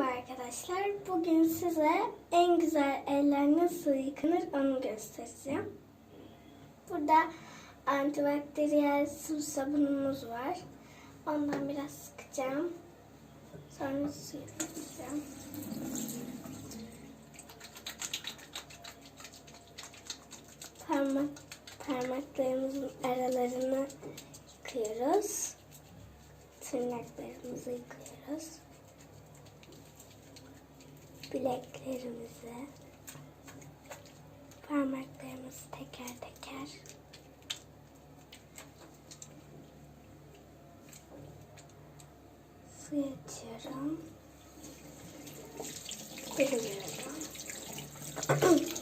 Merhaba arkadaşlar. Bugün size en güzel eller nasıl yıkanır onu göstereceğim. Burada antibakteriyel su sabunumuz var. Ondan biraz sıkacağım. Sonra suyu sıkacağım. Parmak, parmaklarımızın aralarını yıkıyoruz. Tırnaklarımızı yıkıyoruz bileklerimizi parmaklarımızı teker teker suya atıyorum. Kırıyorum.